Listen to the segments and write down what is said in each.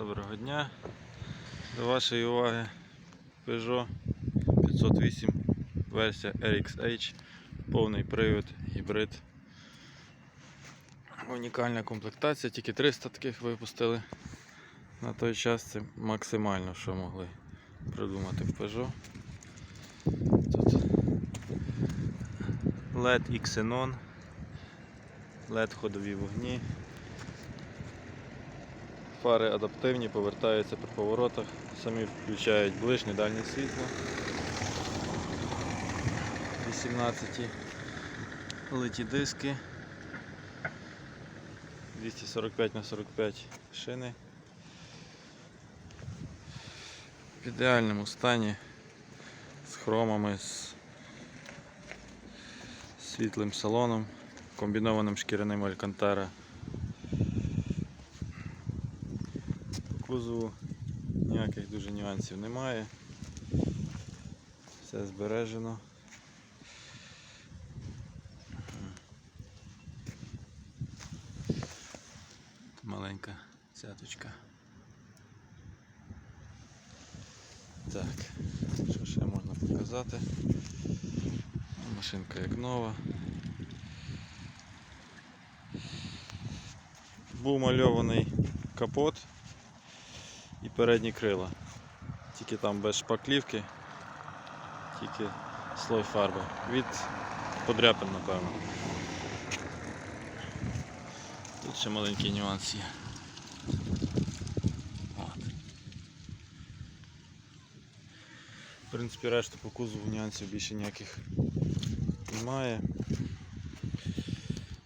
Доброго дня. До вашої уваги Peugeot 508 версія RXH, повний привід, гібрид. Унікальна комплектація, тільки 300 таких випустили. На той час це максимально, що могли придумати в Peugeot. Тут LED і Xenon, LED ходові вогні. Фари адаптивні, повертаються при поворотах, самі включають ближнє дальнє світло. 18 литі диски. 245 на 45 шини. В ідеальному стані з хромами, з світлим салоном, комбінованим шкіряним алькантара. Кузову ніяких дуже нюансів немає. Все збережено. Маленька цяточка. Так, що ще можна показати? Машинка як нова. Був мальований капот і передні крила. Тільки там без шпаклівки, тільки слой фарби. Від подряпин, напевно. Тут ще маленький нюанс є. От. В принципі, решту по кузову нюансів більше ніяких немає.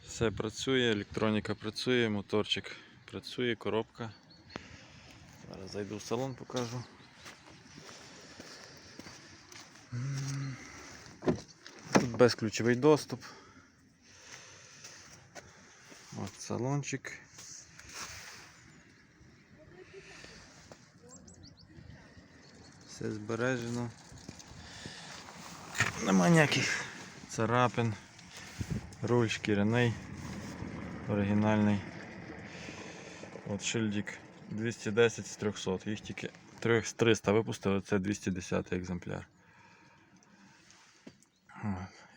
Все працює, електроніка працює, моторчик працює, коробка. Зараз зайду в салон, покажу. Тут безключовий доступ. От салончик. Все збережено. Нема ніяких царапин. Руль шкіряний, оригінальний. От шильдик 210 з 300. Їх тільки 300 випустили, це 210 екземпляр.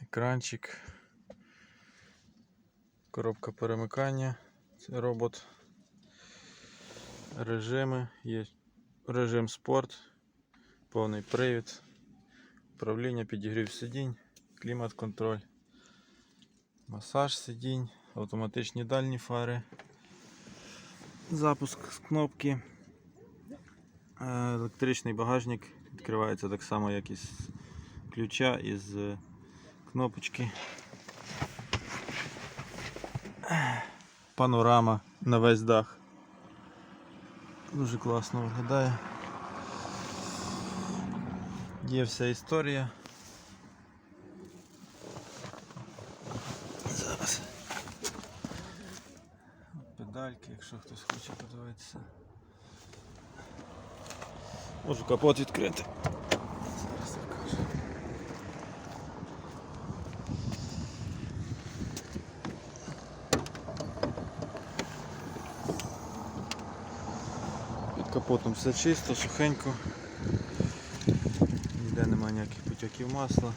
Екранчик. Коробка перемикання. Це робот. Режими. Є режим спорт, повний привід, управління, підігрів сидінь, клімат-контроль, масаж сидінь, автоматичні дальні фари. Запуск з кнопки. Е, Електричний багажник відкривається так само, як із ключа із кнопочки. Панорама на весь дах. Дуже класно виглядає. Є вся історія. Педальки, якщо хтось хоче подивитися. Можу капот відкрити. Зараз покажу. Під капотом все чисто, сухенько. Ніде немає ніяких потяків масла.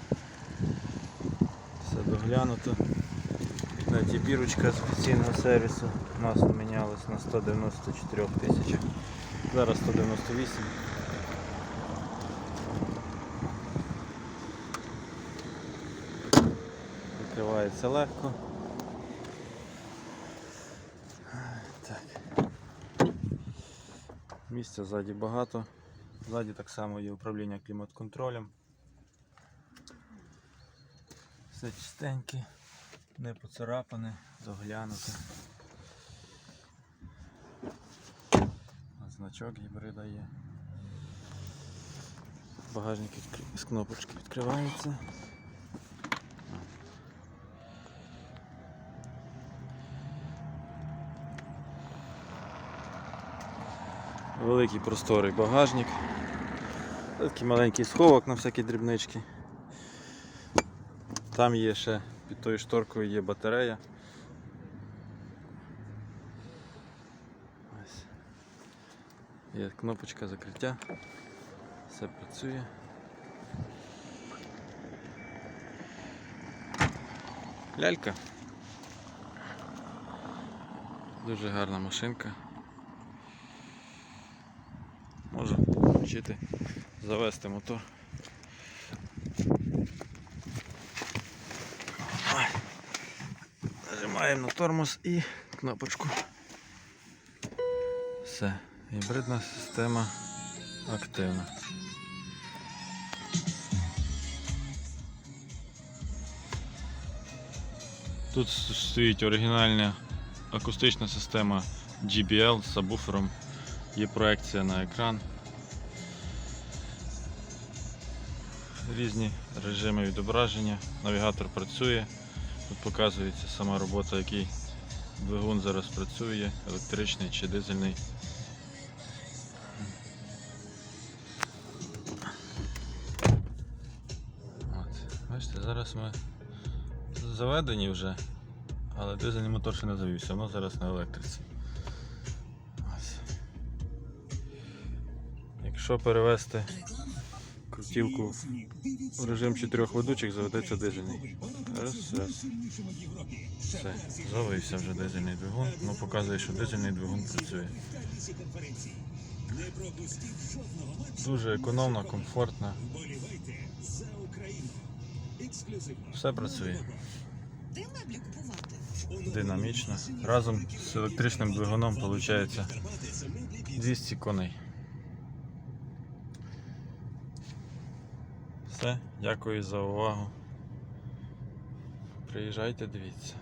Все доглянуто. Навіть є бірочка з офіційного сервісу. Масло мінялось на 194 тисячах. Зараз 198. Відкривається легко. Так. Місця ззаді багато. Ззаді так само є управління клімат-контролем. Все чистеньке, не поцарапане, доглянуте. Значок гібрида є. Багажник з кнопочки відкривається. Великий просторий багажник. Такий маленький сховок на всякі дрібнички. Там є ще під тою шторкою є батарея. Ось. Є кнопочка закриття. Все працює. Лялька. Дуже гарна машинка. Може вчити завести мотор. На тормоз і кнопочку. Все, гібридна система активна. Тут стоїть оригінальна акустична система GBL з сабвуфером. Є проекція на екран. Різні режими відображення. Навігатор працює. Тут показується сама робота, який двигун зараз працює, електричний чи дизельний. От. Бачите, зараз ми заведені вже, але дизельний мотор ще не завівся, воно зараз на електриці. Ось. Якщо перевести крутівку в режим чотирьох ведучих, заведеться дизельний. Раз, раз. Все, завився вже дизельний двигун, ну показує, що дизельний двигун працює. Дуже економно, комфортно. Все працює. Динамічно. Разом з електричним двигуном виходить 200 коней. Все, дякую за увагу. Приїжджайте, дивіться.